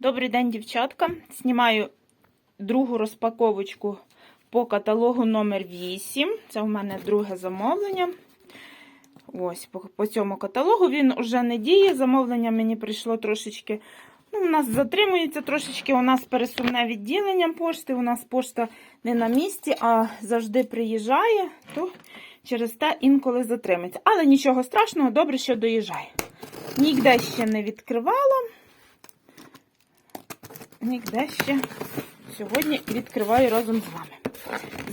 Добрий день, дівчатка. Знімаю другу розпаковочку по каталогу номер 8. Це у мене друге замовлення. Ось, по, по цьому каталогу він уже не діє. Замовлення мені прийшло трошечки. Ну, у нас затримується трошечки. У нас пересувне відділення пошти. У нас пошта не на місці, а завжди приїжджає, то через те інколи затримується. Але нічого страшного, добре, що доїжджає. Нігде ще не відкривала. Ніде ще сьогодні відкриваю разом з вами.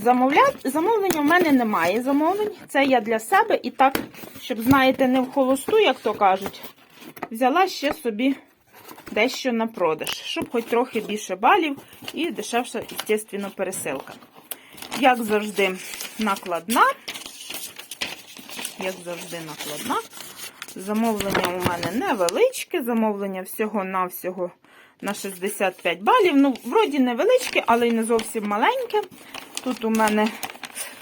Замовля... Замовлення в мене немає замовлень. Це я для себе і так, щоб, знаєте, не в холосту, як то кажуть, взяла ще собі дещо на продаж, щоб хоч трохи більше балів і дешевша, звісно, пересилка. Як завжди, накладна. Як завжди, накладна. Замовлення у мене невеличке, замовлення всього-навсього на 65 балів. Ну, вроді невеличке, але й не зовсім маленьке. Тут у мене.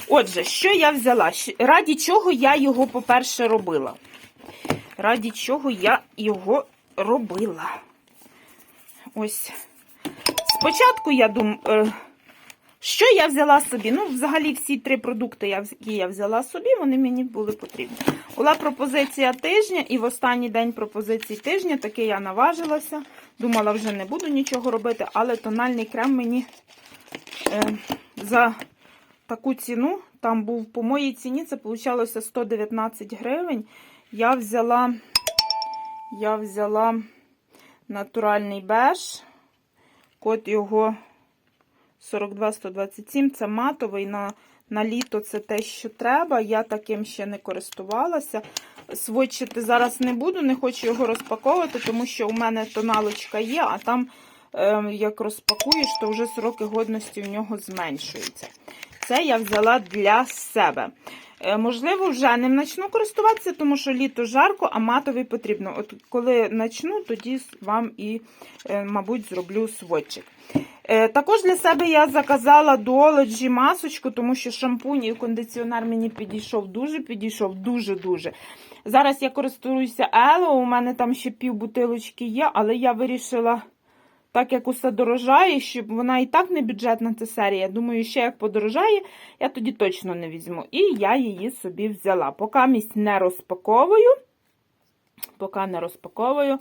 Отже, що я взяла? Раді чого я його, по-перше, робила? Раді чого я його робила? Ось. Спочатку я думаю. Що я взяла собі? Ну, взагалі, всі три продукти, які я взяла собі, вони мені були потрібні. Була пропозиція тижня, і в останній день пропозиції тижня таки я наважилася. Думала, вже не буду нічого робити, але тональний крем мені е, за таку ціну, там був по моїй ціні, це вийшло 119 гривень. Я взяла, я взяла натуральний беж, код його 42127, це матовий на, на літо це те, що треба. Я таким ще не користувалася. Сводчити зараз не буду, не хочу його розпаковувати, тому що у мене тоналочка є, а там, е, як розпакуєш, то вже сроки годності в нього зменшуються. Це я взяла для себе. Е, Можливо, вже ним почну користуватися, тому що літо жарко, а матовий потрібно. От коли почну, тоді вам і, е, мабуть, зроблю сводчик. Е, Також для себе я заказала дуологі масочку, тому що шампунь і кондиціонер мені підійшов дуже, підійшов дуже-дуже. Зараз я користуюся Ело, у мене там ще пів бутилочки є, але я вирішила, так як усе дорожає, щоб вона і так не бюджетна ця серія. Думаю, ще як подорожає, я тоді точно не візьму. І я її собі взяла. Поки місць не розпаковую, поки не розпаковую,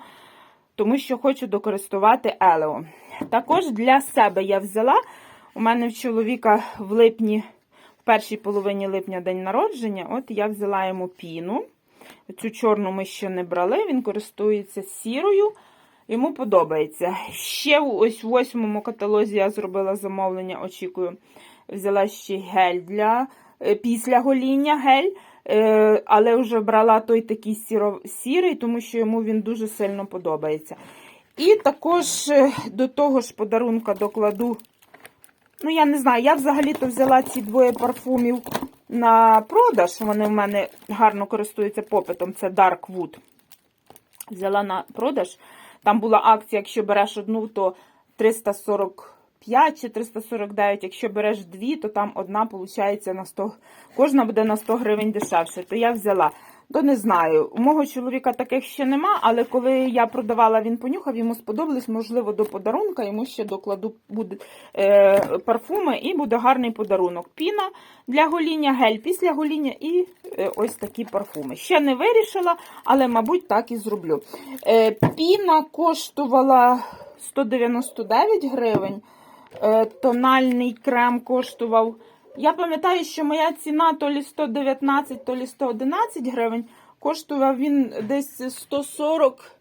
тому що хочу докористувати Елео. Також для себе я взяла. У мене в чоловіка в липні, в першій половині липня день народження. От я взяла йому піну. Цю чорну ми ще не брали, він користується сірою. Йому подобається. Ще ось в восьмому каталозі я зробила замовлення, очікую. Взяла ще гель для е, після гоління гель, але вже брала той такий сіро, сірий, тому що йому він дуже сильно подобається. І також е, до того ж подарунка докладу. Ну, я не знаю, я взагалі-то взяла ці двоє парфумів на продаж. Вони в мене гарно користуються попитом. Це Dark Wood. Взяла на продаж. Там була акція, якщо береш одну, то 345 чи 349. Якщо береш дві, то там одна виходить на 100. Кожна буде на 100 гривень дешевше. То я взяла. То не знаю. У мого чоловіка таких ще нема, але коли я продавала, він понюхав, йому сподобалось, можливо, до подарунка, йому ще докладу буде е, парфуми і буде гарний подарунок. Піна для гоління, гель після гоління і е, ось такі парфуми. Ще не вирішила, але, мабуть, так і зроблю. Е, піна коштувала 199 гривень. Е, тональний крем коштував. Я пам'ятаю, що моя ціна то лі 119, то лі 111 гривень. Коштував він десь 140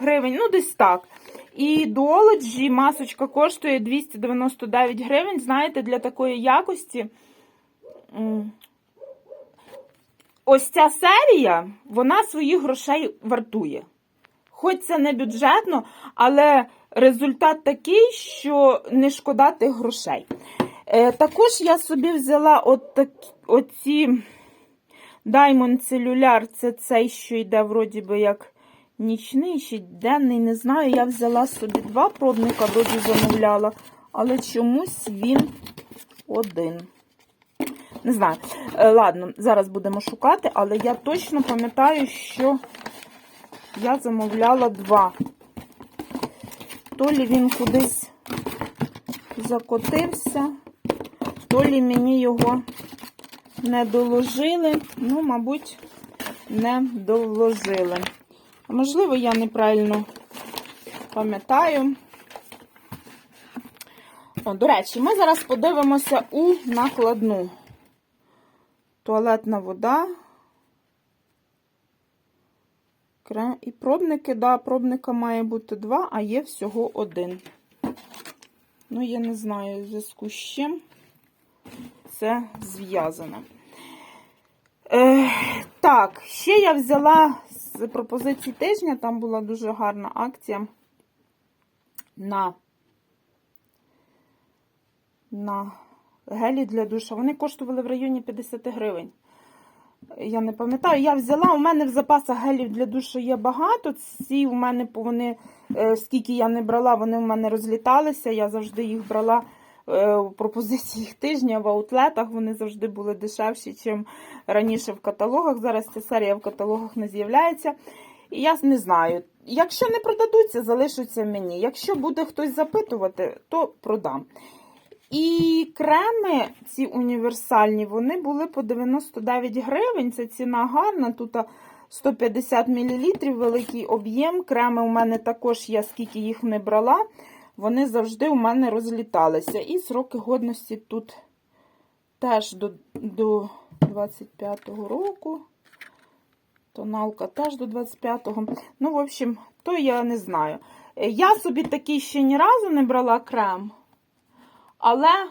гривень, ну десь так. І Duology масочка коштує 299 гривень. Знаєте, для такої якості. Ось ця серія, вона своїх грошей вартує. Хоч це не бюджетно, але результат такий, що не шкода тих грошей. Е, також я собі взяла от так, оці Diamond Cellular, це цей, що йде вроді би як нічний, чи денний, не знаю. Я взяла собі два пробника, вроді замовляла, але чомусь він один. Не знаю. Е, ладно, зараз будемо шукати, але я точно пам'ятаю, що я замовляла два. То лі він кудись закотився, то лі мені його не доложили. Ну, мабуть, не доложили. Можливо, я неправильно пам'ятаю. До речі, ми зараз подивимося у накладну. Туалетна вода. Крем. І пробники, да, пробника має бути два, а є всього один. Ну, я не знаю, в зв'язку з чим це зв'язане. Е, так, ще я взяла з пропозиції тижня, там була дуже гарна акція на, на гелі для душа. Вони коштували в районі 50 гривень. Я не пам'ятаю, я взяла, у мене в запасах гелів для душу є багато. Ці у мене вони, е, скільки я не брала, вони у мене розліталися. Я завжди їх брала е, в пропозиціях тижня в аутлетах. Вони завжди були дешевші, ніж раніше в каталогах. Зараз ця серія в каталогах не з'являється. І я не знаю. Якщо не продадуться, залишаться мені. Якщо буде хтось запитувати, то продам. І креми ці універсальні, вони були по 99 гривень. Це ціна гарна. Тут 150 мл, великий об'єм. Креми у мене також я скільки їх не брала. Вони завжди у мене розліталися. І сроки годності тут теж до до 25-го року. Тоналка теж до 25-го. Ну, в общем, то я не знаю. Я собі такий ще ні разу не брала крем. Але,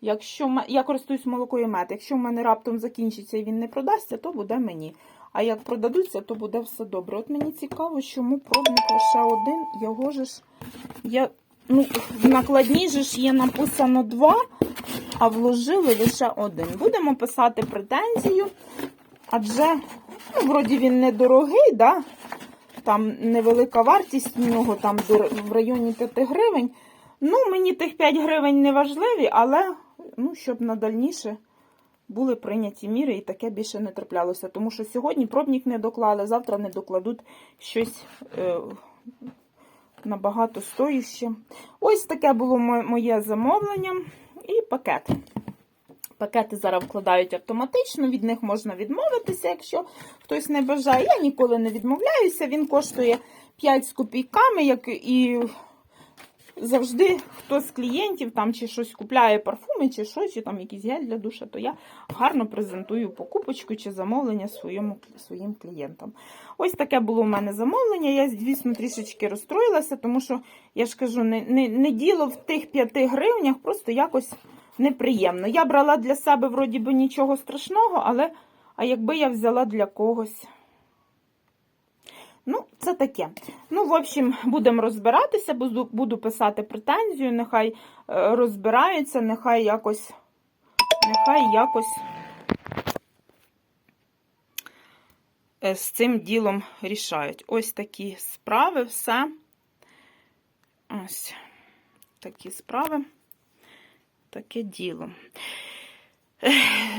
якщо я користуюсь молокою мед, якщо в мене раптом закінчиться і він не продасться, то буде мені. А як продадуться, то буде все добре. От мені цікаво, чому пробник лише один, його же ж я, ну, в накладній же ж є написано два, а вложили лише один. Будемо писати претензію, адже, ну, вроді він недорогий, да? там невелика вартість в нього, там в районі 5 гривень. Ну, мені тих 5 гривень не важливі, але ну, щоб на дальніше були прийняті міри і таке більше не траплялося. Тому що сьогодні пробник не доклали, завтра не докладуть щось е, набагато стоїще. Ось таке було моє замовлення і пакет. Пакети зараз вкладають автоматично, від них можна відмовитися, якщо хтось не бажає. Я ніколи не відмовляюся, він коштує 5 з копійками, як і завжди хтось з клієнтів там чи щось купляє парфуми, чи що, чи там якийсь гель для душа, то я гарно презентую покупочку чи замовлення своєму, своїм клієнтам. Ось таке було у мене замовлення. Я, звісно, трішечки розстроїлася, тому що, я ж кажу, не, не, не діло в тих 5 гривнях, просто якось неприємно. Я брала для себе, вроді би, нічого страшного, але а якби я взяла для когось. Це таке. Ну, в общем, будемо розбиратися, буду, буду писати претензію, нехай е, розбираються, нехай якось, нехай якось е, з цим ділом рішають. Ось такі справи, все. Ось такі справи, таке діло.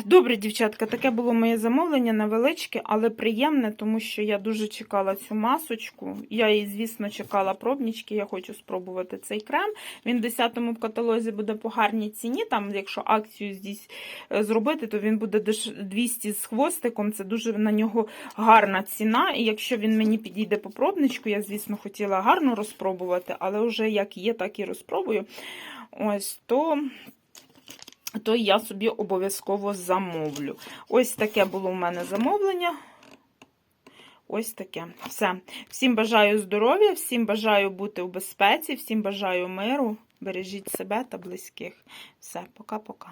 Добре, дівчатка, таке було моє замовлення невеличке, але приємне, тому що я дуже чекала цю масочку. Я її, звісно, чекала пробнічки. Я хочу спробувати цей крем. Він в 10-му каталозі буде по гарній ціні. Там, якщо акцію здесь е, зробити, то він буде 200 з хвостиком. Це дуже на нього гарна ціна. І якщо він мені підійде по пробничку, я, звісно, хотіла гарно розпробувати, але вже як є, так і розпробую. Ось то то я собі обов'язково замовлю. Ось таке було в мене замовлення. Ось таке. Все. Всім бажаю здоров'я, всім бажаю бути в безпеці, всім бажаю миру. Бережіть себе та близьких. Все, пока-пока.